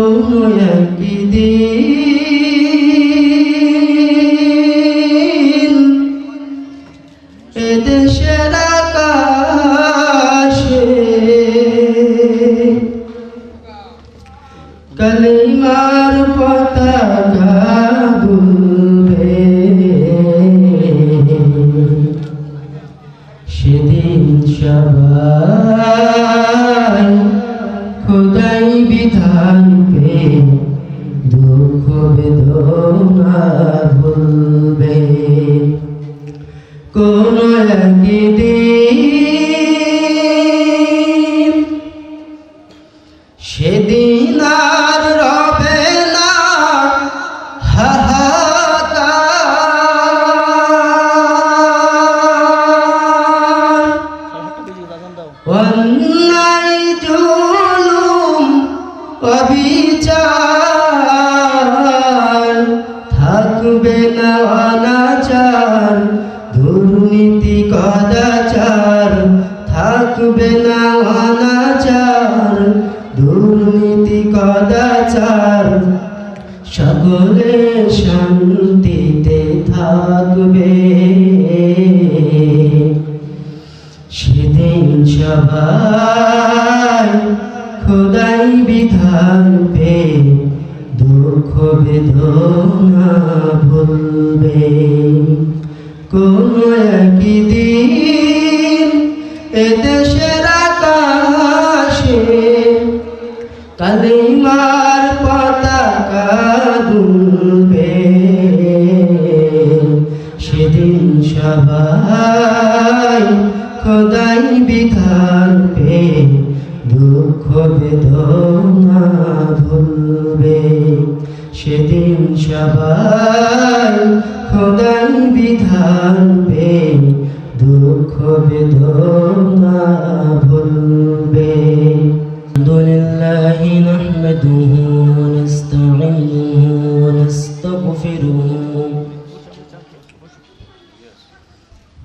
Yoluna gidin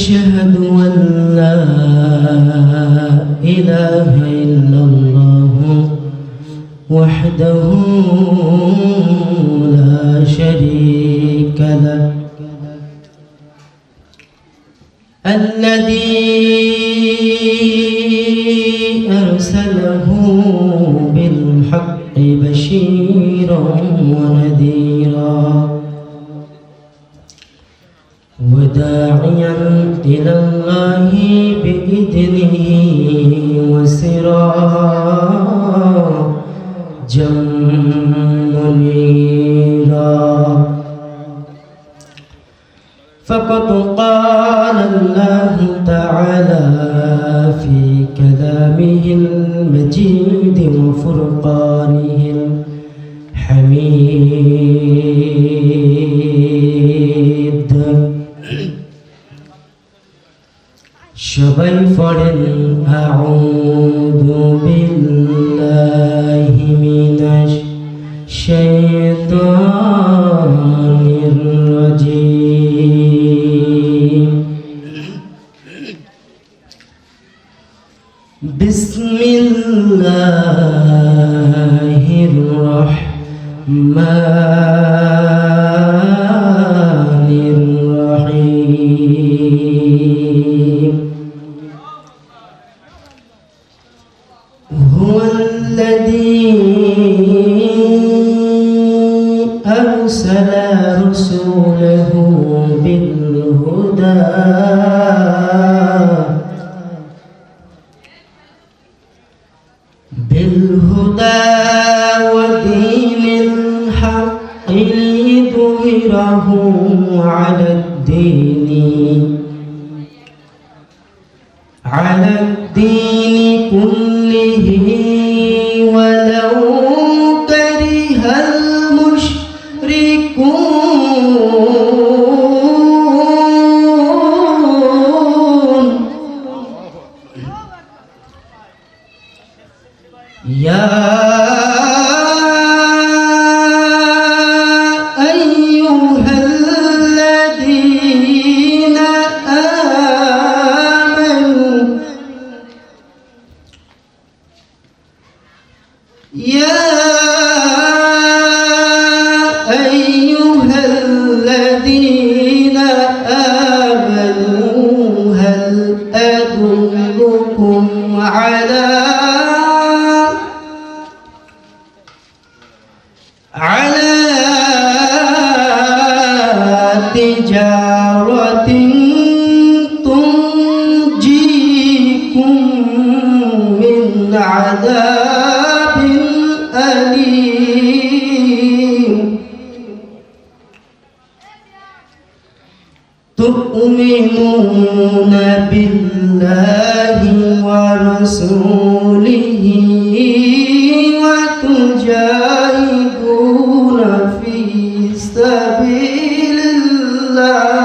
أشهد أن لا إله إلا الله وحده সবাই পড়েন আউযু বিল্লাহি মিনাশ শাইতানির রাজিম له بالهدى. بالهدى ودين الحق ليظهره على بالله ورسوله وتجاهدون في سبيل الله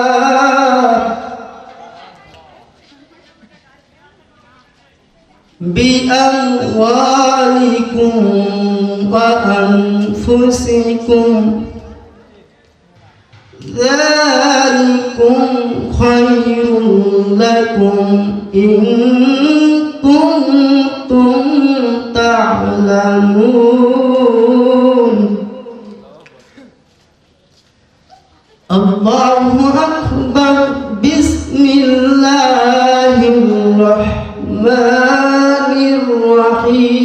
بأموالكم وأنفسكم لكم إن كنتم تعلمون. الله أكبر. بسم الله الرحمن الرحيم.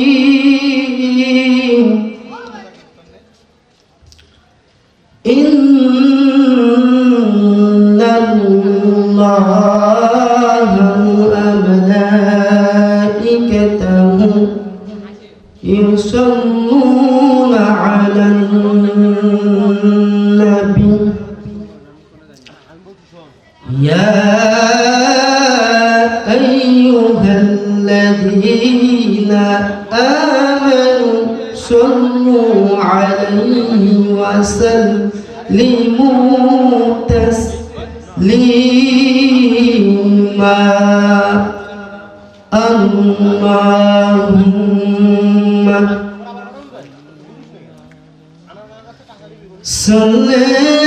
চলে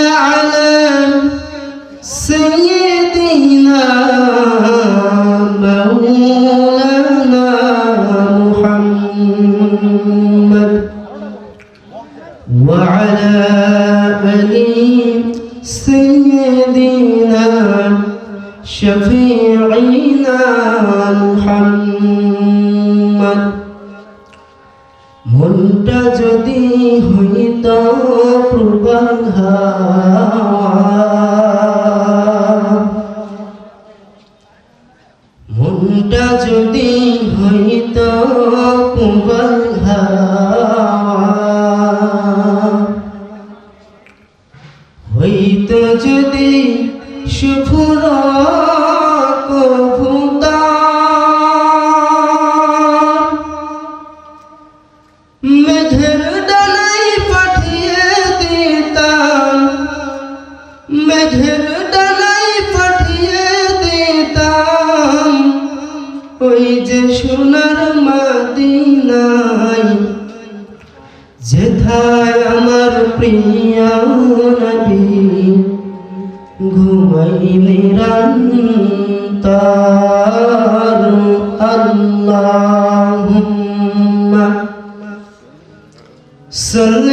صل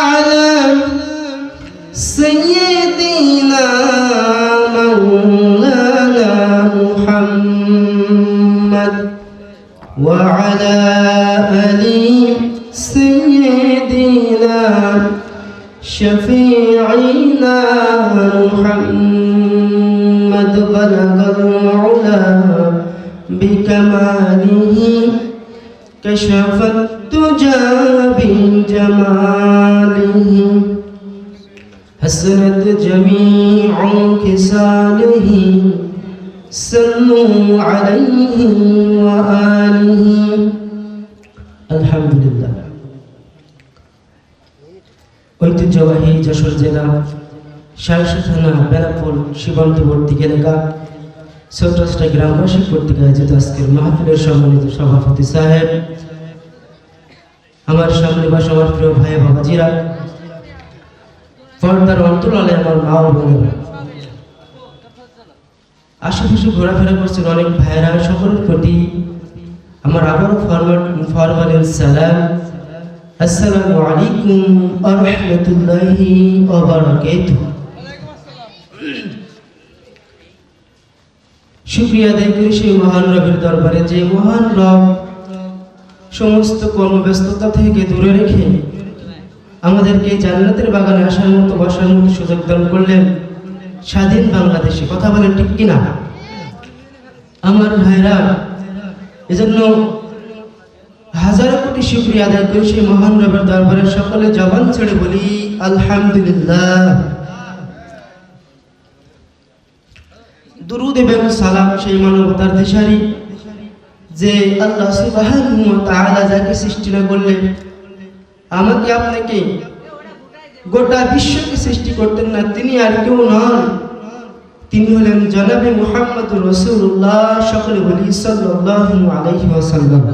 على سيدنا مولانا محمد. وعلى آل سيدنا شفيعنا محمد. بلغ العلا بكماله كشف الدجى من جماله, حسنت جميع كساله سلوا عليه وآله. الحمد لله ঐতিহ্যবাহী যশোর জেলা সাহসী থানা, বেলাপুর সীমান্তবর্তী এলাকা সৌরাষ্ট্র গ্রামবাসী কর্তৃক আয়োজিত আজকের মাহফিলের সম্মানিত সভাপতি সাহেব আমার সামনে বাস আমার প্রিয় ভাই বাবাজিরা। পর্দার অন্তরালে আমার মা ও বোনেরা। আশেপাশে ঘোরাফেরা করছেন অনেক ভাইয়েরা। সকলের প্রতি আমার আবারও ফরওয়ার্ড ফরওয়ার্ড সালাম। আসসালামু আলাইকুম ওয়া রাহমাতুল্লাহি ওয়া বারাকাতুহু। শুক্রিয়া আদায় সেই মহান রবের দরবারে। যে মহান রব সমস্ত কর্মব্যস্ততা থেকে দূরে রেখে আমাদেরকে জান্নাতের বাগানে আসার মতো বসার মতো সুযোগ দান করলেন স্বাধীন বাংলাদেশে। কথা বলেন ঠিক কিনা? আমার ভাইরা, এজন্য হাজারো কোটি শুক্রিয়া আদায় করি সেই মহান রবের দরবারে। সকলে জবান ছেড়ে বলি, আলহামদুলিল্লাহ। দুরুদ এবং সালাম সেই মানবতার দিশারি। যে আল্লাহ ওয়া যাকে সৃষ্টি করলেন আমাকে আপনাকে গোটা বিশ্বকে সৃষ্টি করতেন না, তিনি আর কেউ নন। তিনি হলেন জনাবে মুহাম্মদ রসুল্লাহ সকলে বলি ওয়াসাল্লাম।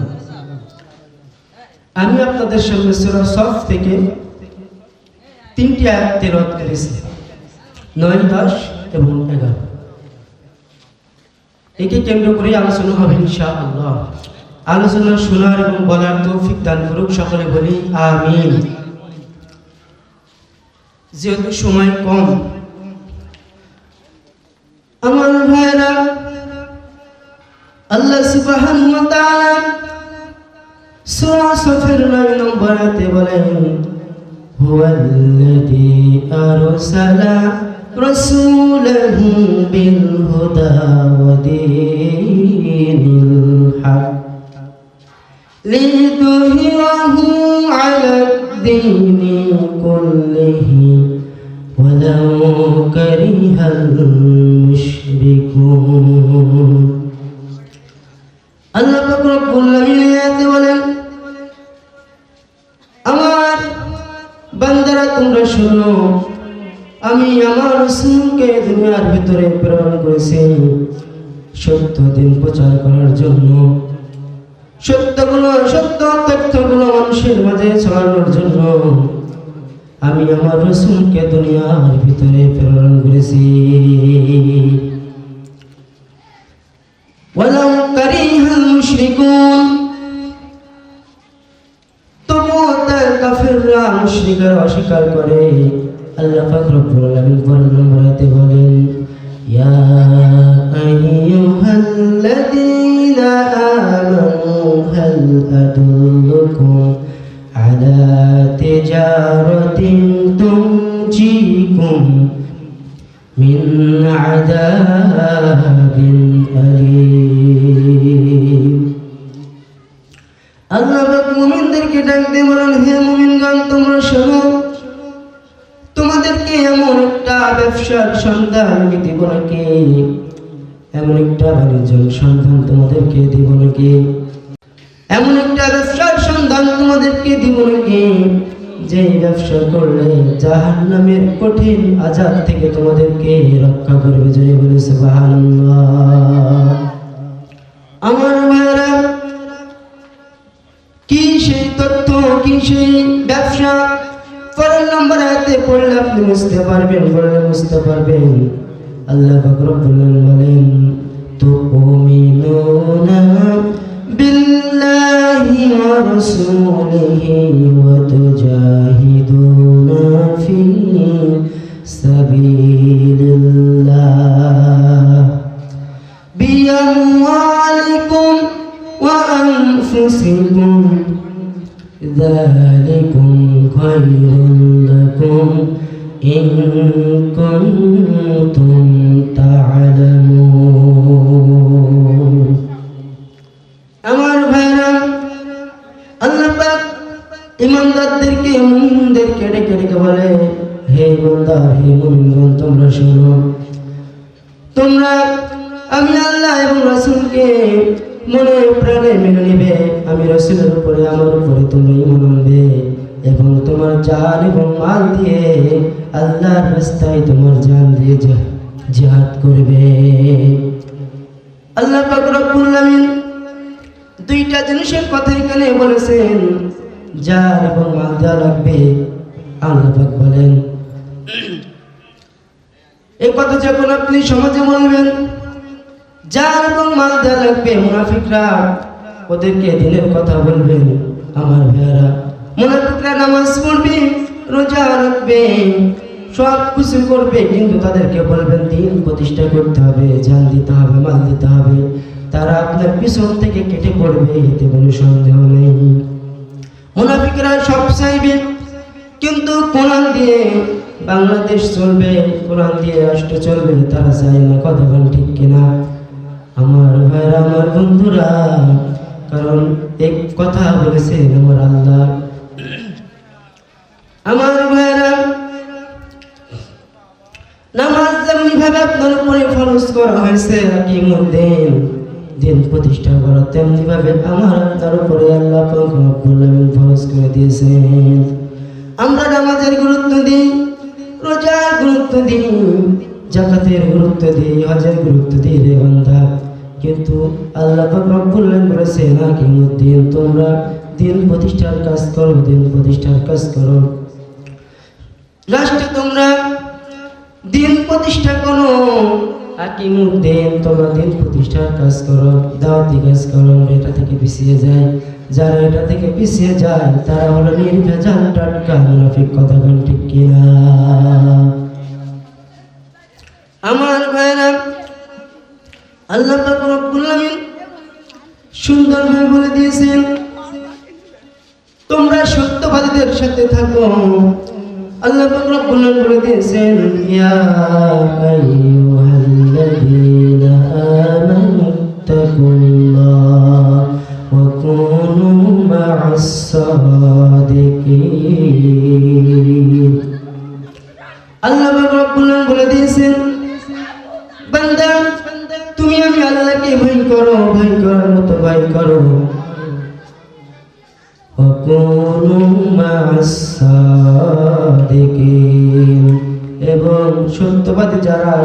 আমি আপনাদের সূরা সফ থেকে তিনটি আয়াত তেলাওয়াত করেছি, নয় দশ এবং এগারো। একে কেন্দ্র করে আলোচনা হবে ইনশাআল্লাহ। আলোচনা শোনার এবং বলার তৌফিক দান করুক সকলে বলি, আমিন। যেহেতু সময় কম, আমার ভাইরা, আল্লাহ সুবহানাহু ওয়া তাআলা সূরা সফের 9 নম্বর আয়াতে বলেন, হুয়াল্লাযী আরসালা রাসূলাহু বিল হুদা ওয়া দীনিল হক ليظهره على الدين كله ولو كره المشركون আল্লাহ পাক রব্বুল আলামিন আয়াতে বলেন আমার বান্দারা তোমরা শোনো আমি আমার রাসূলকে দুনিয়ার ভিতরে প্রেরণ করেছি। সত্য দিন প্রচার করার জন্য। সত্যগুলো, সত্য তথ্যগুলো মানুষের মাঝে ছড়ানোর জন্য। আমি আমার রসুলকে দুনিয়ার ভিতরে প্রেরণ করেছি। অস্বীকার করে। আল্লাহ পাক রব্বুল আলামিন পরের নম্বর বলেন, ইয়া আইয়ুহাল্লাযীনা আমানু হাল আদুল্লুকুম আলা তিজারাতিন তুনজিকুম মিন আযাবিন আলীম. আল্লাহ পাক মুমিনদেরকে ডাক দিয়ে বলেন, হে মুমিনগণ, তোমরা শোনো ব্যবসার সন্ধান আমি দিব নাকি এমন একটা বাণিজ্যের সন্ধান তোমাদেরকে দিব নাকি এমন একটা ব্যবসার সন্ধান তোমাদেরকে দিব নাকি যে ব্যবসা করলে জাহান নামের কঠিন আজাদ থেকে তোমাদেরকে রক্ষা করবে। জয় বলে সুবহানাল্লাহ। আমার ভাইরা কি সেই তথ্য, কি সেই ব্যবসা পরের নম্বর আয়াতে পড়লে আপনি বুঝতে পারবেন পড়লে বুঝতে পারবেন আল্লাহ পাক রব্বুল আলামিন বলেন তুমিনুনা বিল্লাহি ওয়া রাসূলিহি ওয়া তুজাহিদুনা ফি সাবিলিল্লাহ بأموالكم وأنفسكم ذلكم خير لكم إن كنتم تعلمون আমার ভাইরা আল্লাহ পাক ইমানদারদেরকে মুমিনদেরকে ডেকে ডেকে বলে হে ইমানদার হে মুমিনগণ তোমরা শোনো তোমরা আমি আল্লাহ এবং রাসূলকে মনে প্রাণে মেনে নেবে আমি রাসূলের উপরে আমার উপরে তোমরা ঈমান আনবে এবং তোমার জান এবং মাল দিয়ে আল্লাহর রাস্তায় তোমার জান দিয়ে জিহাদ করবে। আল্লাহ পাক রব্বুল আলামিন দুইটা জিনিসের কথা এখানে বলেছেন, জান এবং মাল দেওয়া লাগবে। আল্লাহ পাক বলেন, এই কথা যখন আপনি সমাজে বলবেন যার এবং মাল দেওয়া লাগবে, মুনাফিকরা ওদেরকে দিনের কথা বলবেন, আমার মুনাফিকরা নামাজ পড়বে, রোজা রাখবে, সব কিছু করবে, কিন্তু তাদেরকে বলবেন, দিন প্রতিষ্ঠা করতে হবে, জান দিতে হবে, মাল দিতে হবে। তারা আপনার পিছন থেকে কেটে পড়বে, এতে কোনো সন্দেহ নেই। মুনাফিকরা সব চাইবে, কিন্তু কোরআন দিয়ে বাংলাদেশ চলবে, কোরআন দিয়ে রাষ্ট্র চলবে, তারা চায় না বল ঠিক কিনা? আমার ভাইরা আমার বন্ধুরা, কারণ এক কথা বলেছে আমার আল্লাহ আমার ভাইরা, নামাজ যেমনি ভাবে আপনার উপরে ফরজ করা হয়েছে আকিমুদ্দিন দিন প্রতিষ্ঠা করা তেমনি ভাবে আমার আপনার উপরে আল্লাহ পাক রব্বুল আলামিন ফরজ করে দিয়েছেন। আমরা নামাজের গুরুত্ব দিই, রোজার গুরুত্ব দিই, জাকাতের গুরুত্ব দিই, হজের গুরুত্ব দিই রে বান্দা। কিন্তু আল্লাহ পাক রব্বুল আলামিন বলেছেন আকিমুদ্দিন তোমরা দিন প্রতিষ্ঠার কাজ করো, দিন প্রতিষ্ঠার কাজ করো। রাষ্ট্রে তোমরা দিন প্রতিষ্ঠা করো। আকিমুদ্দিন তোমরা দিন প্রতিষ্ঠার কাজ করো দাওয়াতি কাজ করো এটা থেকে পিছিয়ে যায়। যারা এটা থেকে পিছিয়ে যায় তারা হলো নির্ভেজাল টাটকা মুনাফিক কথা বল ঠিক কিনা? আমার ভাইরা আল্লাহ পাক রব্বুল আলামিন সুন্দরভাবে বলে দিয়েছেন তোমরা সত্যবাদীদের সাথে থাকো। আল্লাহ পাক রব্বুল আলামিন বলে দিয়েছেন ইয়া আইয়ুহাল্লাযীনা আমানু তাকুল্লাহ ওয়া কুনু মা'আস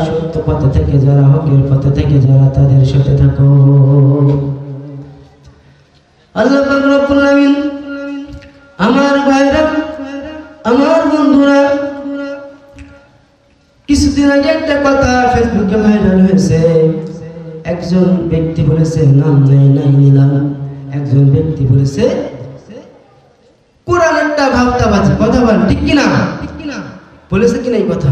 সত্য পথে থেকে যারা হকের পথে থেকে যারা তাদের সাথে থাকো। আল্লাহ আমার ভাইরা, আমার বন্ধুরা, কিছুদিন আগে একটা কথা ফেসবুকে ভাইরাল হয়েছে। একজন ব্যক্তি বলেছে, নাম নাই নাই নিলাম। একজন ব্যক্তি বলেছে, কোরআন একটা ভাবতাবাজি। কথা বল ঠিক কিনা? বলেছে কিনা এই কথা?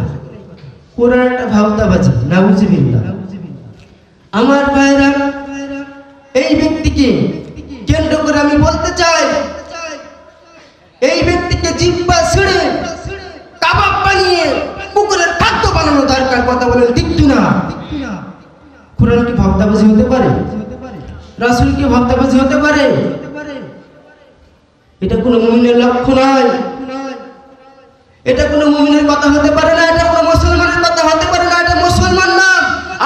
কোরআন একটা ভাবতাবাজি নাউজুবিল্লাহ। আমার ভাইরা, এই ব্যক্তিকে কেন্দ্র করে আমি বলতে চাই, এই ব্যক্তিকে জিব্বা ছিঁড়ে কাবাব বানিয়ে কুকুরের খাদ্য বানানো দরকার, কথা বলেন ঠিক কিনা? কোরআন কি ভাবতাবাজি হতে পারে? রাসূল কি ভাবতাবাজি হতে পারে? এটা কোনো মুমিনের লক্ষ্য নয়। এটা কোনো মুমিনের কথা হতে পারে না, এটা কোনো মুসলমানের কথা হতে পারে না এটা মুসলমান না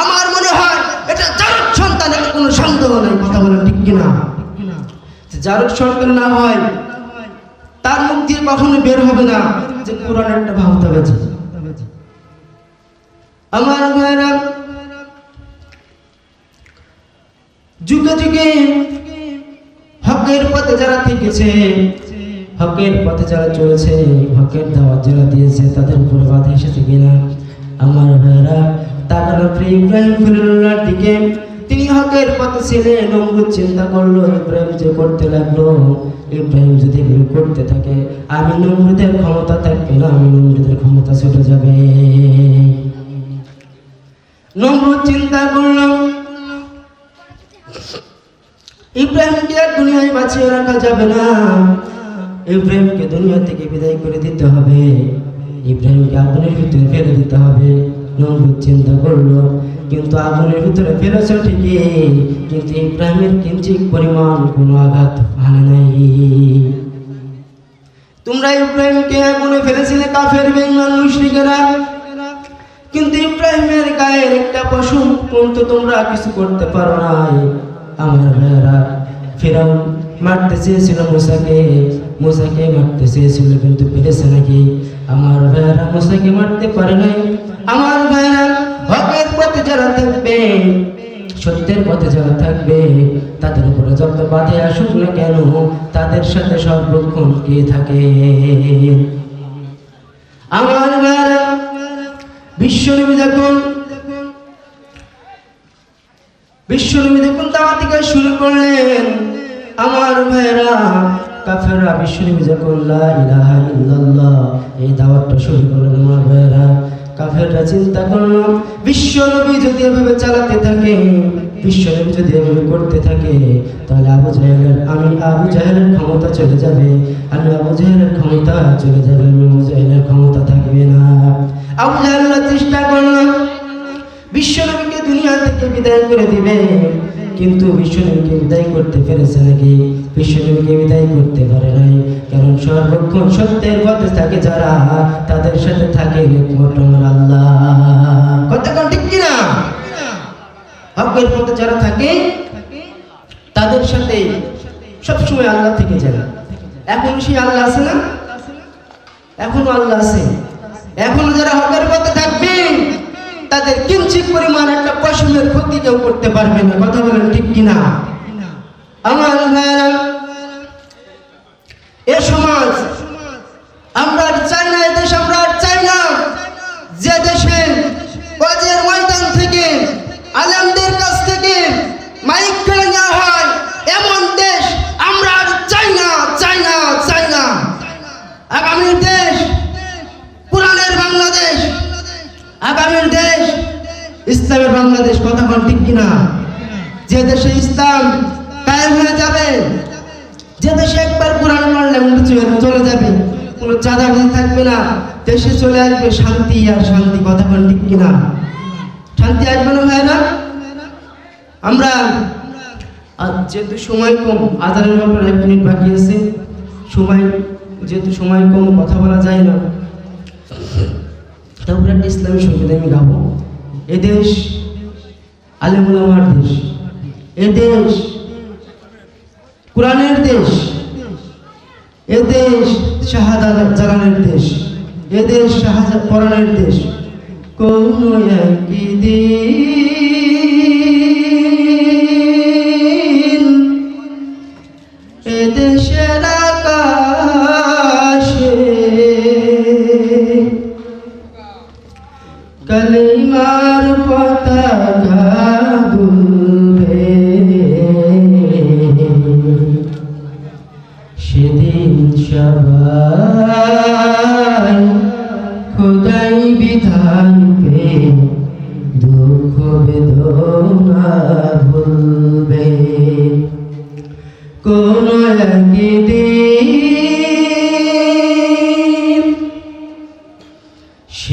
আমার মনে হয় এটা জারক সন্তান এটা কথা ঠিক কিনা? যে জারক সন্তান না হয়, তার কখনো বের হবে না যে কোরআন একটা ভাবতাবাজি আমার ভাইরা, যুগে যুগে হকের পথে যারা থেকেছে, হকের পথে যারা চলেছে, হকের দাওয়াত যারা দিয়েছে, তাদের উপর বাধা এসেছে কিনা? আমার ভাইরা তাকানো ইব্রাহিম খলিলুল্লাহর দিকে। তিনি হকের পথে ছিলেন চিন্তা করল, ইব্রাহিম যে করতে লাগল, ইব্রাহিম যদি এগুলো করতে থাকে, আমি নমরুদের ক্ষমতা থাকবে না, আমি নমরুদের ক্ষমতা ছুটে যাবে। চিন্তা ইব্রাহিমকে আর দুনিয়ায় বাঁচিয়ে রাখা যাবে না। ইব্রাহিমকে দুনিয়া থেকে বিদায় করে দিতে হবে। ইব্রাহিমকে আগুনের ভিতরে ফেলে দিতে হবে। নমরুদ চিন্তা করল কিন্তু আগুনের ভিতরে ফেলেছ ঠিকই, কিন্তু ইব্রাহিমের কিঞ্চিত পরিমাণ কোনো আঘাত ভাঙে নাই। তোমরা ইব্রাহিমকে আগুনে ফেলেছিলে কাফের, বেঈমান, মুশরিকেরা। কিন্তু ইব্রাহিমের গায়ের একটা পশু কিন্তু তোমরা কিছু করতে পারো নাই। আমার ভাইয়েরা ফেরাও মারতে চেয়েছিল মুসাকে মুসাকে মারতে চেয়েছিল, কিন্তু পেরেছে নাকি? আমার ভাইয়েরা মুসাকে মারতে পারে নাই। আমার ভাইয়েরা পথে যারা থাকবে, সত্যের পথে যারা থাকবে, তাদের উপরে যত বাধে আসুক না কেন, তাদের সাথে সর্বক্ষণ কে থাকে? আমার বিশ্বনবী দেখুন। বিশ্বনবী দেখুন দাওয়াতিকে শুরু করলেন আমার ভাইরা কাফেররা। বিশ্বনবী যখন লা ইলাহা ইল্লাল্লাহ, এই দাওয়াতটা শুরু করলেন আমার ভাইরা কাফেররা চিন্তা করল বিশ্বনবী যদি এভাবে চালাতে থাকে বিশ্বনবী যদি এভাবে করতে থাকে, তাহলে আবু জাহেলের আমি, আবু জাহেলের ক্ষমতা চলে যাবে। আমি আবু জাহেলের ক্ষমতা চলে যাবে আমি আবু জাহেলের ক্ষমতা থাকবে না। আবু জাহেল্লা চেষ্টা করলাম বিশ্বনবীকে দুনিয়া থেকে বিদায় করে দিবে। কিন্তু বিশ্বনবীকে বিদায় করতে পেরেছে নাকি? বিশ্বনবীকে বিদায় করতে পারে নাই। কারণ সর্বক্ষণ সত্যের পথে থাকে যারা, তাদের সাথে থাকে আল্লাহ। কথা ঠিক কিনা? হকের পথে যারা থাকে, তাদের সাথে সবসময় আল্লাহ থেকে যায় এখন সেই আল্লাহ আছে না? এখনও আল্লাহ আছে। এখনও যারা হকের পথে থাকবে তাদের কিঞ্চিত পরিমাণ একটা পশমের ক্ষতি কেউ করতে পারবে না। কথা বলেন ঠিক কিনা? আমার এ সমাজ, আমরা চাই না দেশ আমরা চাই না। যে দেশে বাংলাদেশ কথা কোন ঠিক কিনা? যে দেশে ইসলাম কায়েম হয়ে যাবে, যে দেশে একবার কোরআন মারলে চলে যাবে, কোনো চাঁদাবাজি থাকবে না। দেশে চলে আসবে শান্তি, আর শান্তি কথা বল ঠিক কিনা? শান্তি আসবে না ভাই না আমরা যেহেতু সময় কম আধারের ব্যাপারে এক মিনিট বাকি আছে। সময়, যেহেতু সময় কম, কথা বলা যায় না। তারপরে একটা ইসলামী সংগীত আমি গাবো। এদেশ আলেমুলামার দেশ। এদেশ কোরআনের দেশ এদেশ শাহাদা জালানের দেশ, এ দেশ শাহাদ কোরআনের দেশ। কোন একদিন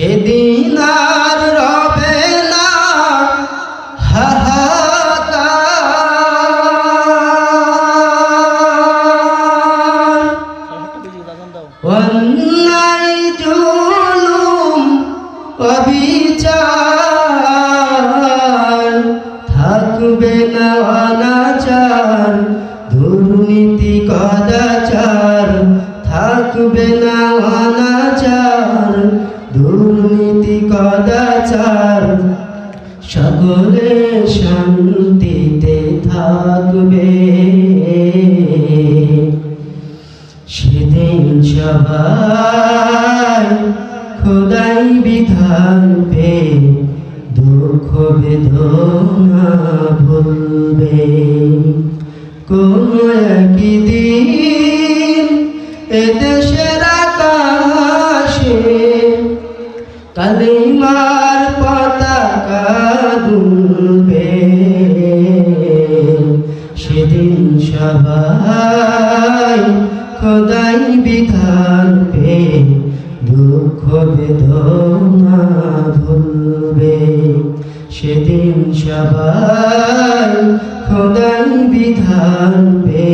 সেদিন পে দুঃখ বেদনা ভুলবে। কোন একদিন এদেশের আকাশে কালিমার পতাকা দুলবে। সেদিন সবাই খোদাই বিধান দুঃখ বেদনা সেদিন সবাই খোদাই বিধান পে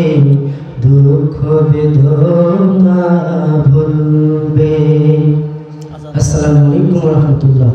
দুঃখ বেদনা ভুলবে। আসসালামু আলাইকুম রহমতুল্লাহ।